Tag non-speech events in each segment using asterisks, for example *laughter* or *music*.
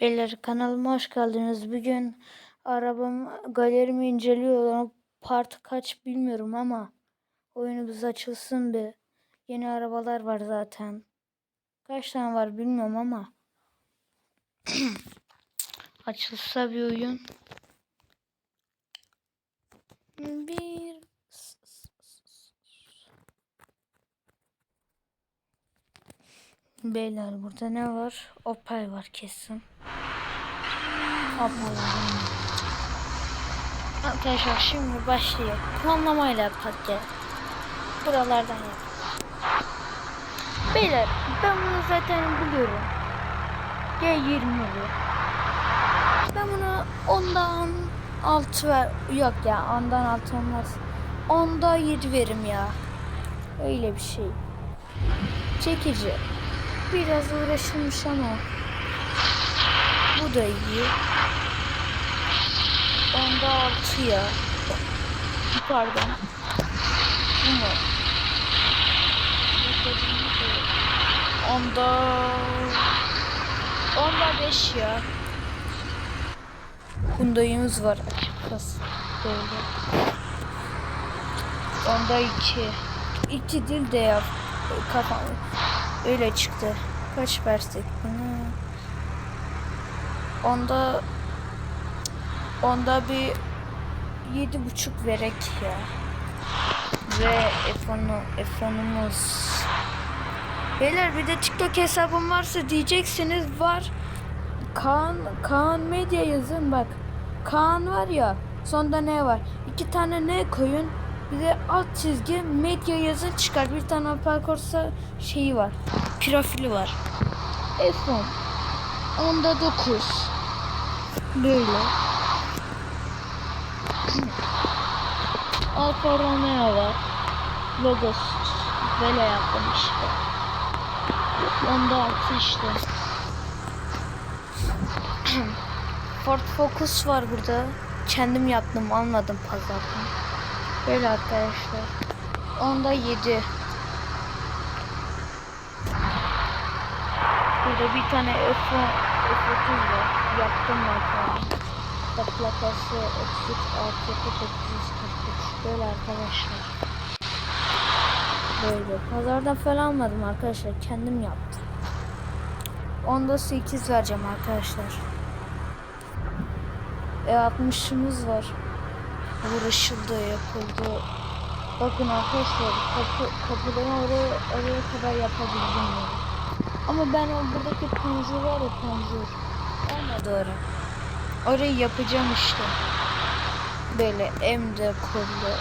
Beyler kanalıma hoş geldiniz. Bugün arabam galerimi inceliyorum. Part kaç bilmiyorum ama oyunumuz açılsın bir. Yeni arabalar var zaten. Kaç tane var bilmiyorum ama *clears throat* açılsa bir oyun. Bir Beyler burada ne var? Opel var kesin. Var. Arkadaşlar şimdi başlıyor. Puanlamayla yapak gel. Buralardan yap. Beyler ben bunu zaten biliyorum. G20 bu. Ben bunu ondan 6 ver. Yok ya ondan 6 olmaz. Onda 7 verim ya. Öyle bir şey. Çekici. Biraz uğraşılmış ama bu da iyi. Onda altı ya. Pardon. Bu mu? Onda onda beş ya. Hyundai'miz var açıkçası. Böyle. Onda iki. İki dil de yap. Kafam öyle çıktı. Kaç versek bunu? Onda onda bir yedi buçuk verek ya. Ve F10'u F10'umuz. Beyler bir de TikTok hesabım varsa diyeceksiniz var. Kaan, Kaan Medya yazın bak. Kaan var ya sonda ne var? İki tane ne koyun. Bir de alt çizgi medya yazın çıkar. Bir tane Corsa şeyi var. Profili var. F10. Onda 9. Böyle. Alfa Romeo var. Logos. Böyle yaptım işte. Onda 6 işte. *clears throat* Ford Focus var burada. Kendim yaptım almadım pazardan. Böyle arkadaşlar. Onda 7. Burada bir tane F10 F30 var. Yaptım zaten. Da plakası 33 artı 843. Böyle arkadaşlar. Böyle. Pazardan falan almadım arkadaşlar. Kendim yaptım. Onda 8 vereceğim arkadaşlar. E60'ımız var. Uğraşıldı, yapıldı. Bakın arkadaşlar kapı, kapıdan oraya, oraya kadar yapabildim yani. Ama ben o buradaki panjur var ya panjur. Olmadı oraya. Orayı yapacağım işte. Böyle M de kollu,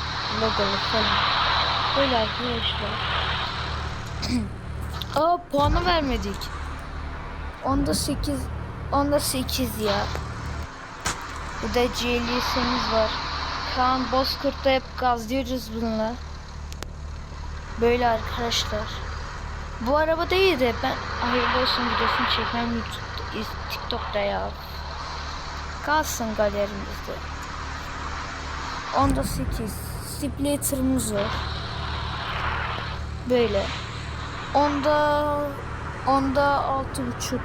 logolu falan. Böyle arkadaşlar. *clears throat* Aa puanı vermedik. Onda 8 onda 8 ya. Bu da GLS'imiz var. Kaan Bozkurt'ta hep gazlıyoruz bununla. Böyle arkadaşlar. Bu araba değil de ben hayırlı olsun videosunu çekmem YouTube'da, TikTok'ta ya. Kalsın galerimizde. Onda 8. Splitter'ımız var. Böyle. Onda onda altı buçuk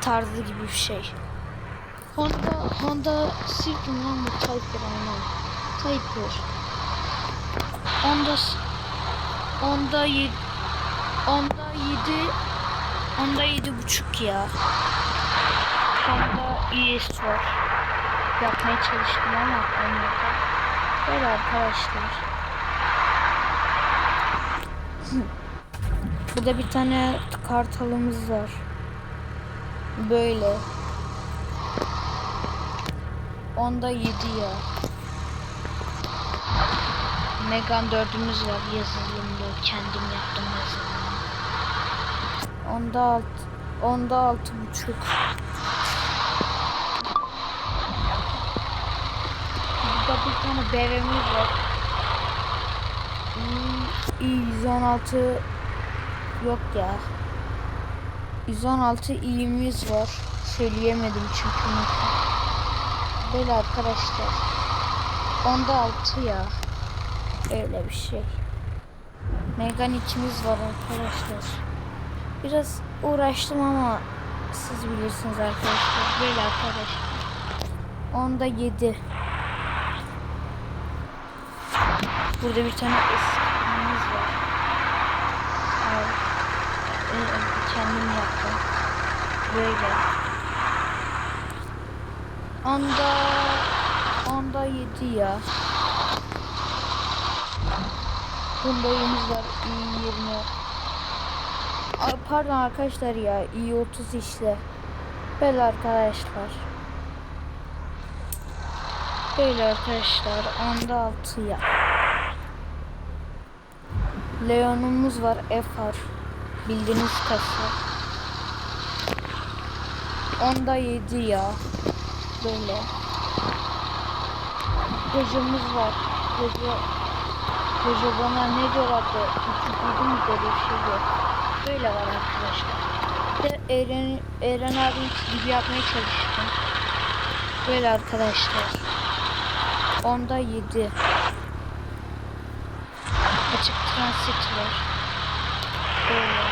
tarzı gibi bir şey. Honda Honda Civic mi lan bu Typer aynen. Typer. Honda Honda 7 Honda 7 Honda 7 buçuk ya. Honda ES var. Yapmaya çalıştım ama olmadı. Böyle arkadaşlar. Burada bir tane kartalımız var. Böyle. Onda 7 ya. Megan 4'ümüz var yazılımlı. Kendim yaptım yazılımı. Onda 6 onda 6 buçuk. Burada bir tane BMW'miz var. i 116 yok ya. 116 i'miz var. Söyleyemedim çünkü. Böyle arkadaşlar. Onda 6 ya. Öyle bir şey. Megan 2'miz var arkadaşlar. Biraz uğraştım ama siz bilirsiniz arkadaşlar. Böyle arkadaşlar. Onda 7. Burada bir tane eskimiz var. Ee, kendim yaptım. Böyle. Onda onda 7 ya. Bundayımız var. iyi 20. Pardon arkadaşlar ya. iyi 30 işte. Böyle arkadaşlar. Böyle arkadaşlar. Onda 6 ya. Leon'umuz var. Efar. Bildiğiniz kasa. Onda 7 ya. Böyle. Gecemiz var. Gece Gece bana ne? Üçüncü mü böyle bir şey yok. Böyle var arkadaşlar. De Eren, Eren abi gibi yapmaya çalıştım. Böyle arkadaşlar. Onda 7. Açık transit var. Böyle.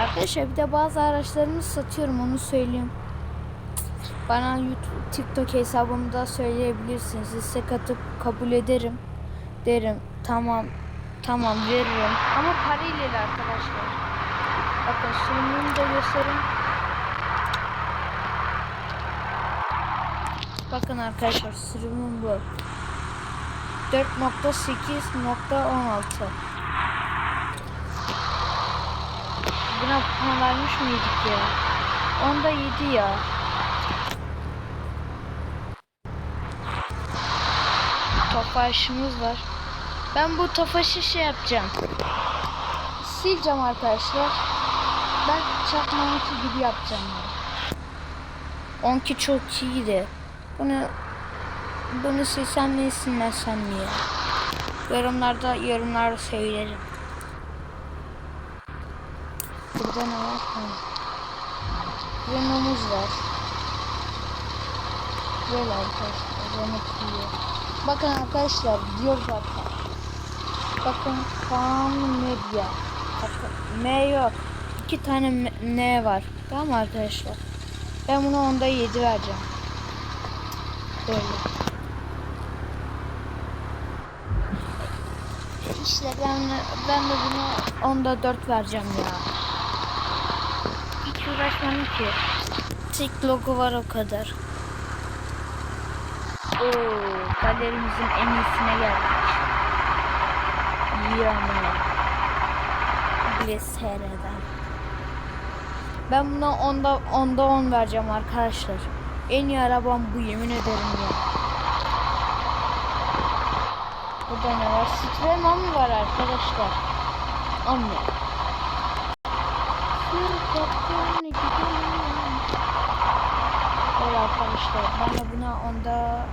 Arkadaşlar bir de bazı araçlarımı satıyorum onu söyleyeyim. Bana YouTube, TikTok hesabımda söyleyebilirsiniz. İstek atıp kabul ederim. Derim tamam tamam veririm. Ama parayla arkadaşlar. Bakın sunumumu da göstereyim. Bakın arkadaşlar sürümüm bu. 4.8.16 Buna puan vermiş miydik ya? Onda 7 ya. Tofaşımız var. Ben bu tofaşı şey yapacağım. Sileceğim arkadaşlar. Ben çakmanınki gibi yapacağım. Yani. Onki çok iyiydi. Bunu bunu silsem mi silmesem mi ya? Yorumlarda yorumlarda söylerim. Burada ne var? Renault'umuz var. Böyle arkadaşlar. Renault. Bakın arkadaşlar diyor zaten. Bakın Kaan Medya. Bakın M yok. İki tane N var. Tamam arkadaşlar? Ben buna onda 7 vereceğim. Böyle. İşte ben ben de buna onda 4 vereceğim ya. Hiç uğraşmadım ki. Tek logo var o kadar. Oo, galerimizin en iyisine geldik. Yani. Glycera'dan. Ben buna onda onda 10 vereceğim arkadaşlar. En iyi arabam bu yemin ederim ya. Burada ne var? Citroen Ami var arkadaşlar. Gidelim. Böyle arkadaşlar. De buna onda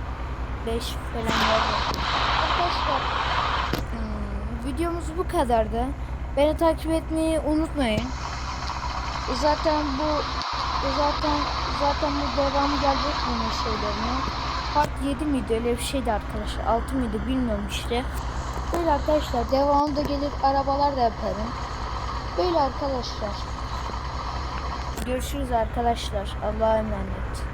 5 falan verdim. Arkadaşlar hmm, videomuz bu kadardı. Beni takip etmeyi unutmayın. Zaten bu zaten zaten bu devam gelecek bunun şeylerine. Part 7 miydi öyle bir şeydi arkadaşlar. 6 mıydı bilmiyorum işte. Böyle arkadaşlar devamında gelir arabalar da yaparım. Böyle arkadaşlar. Görüşürüz arkadaşlar. Allah'a emanet.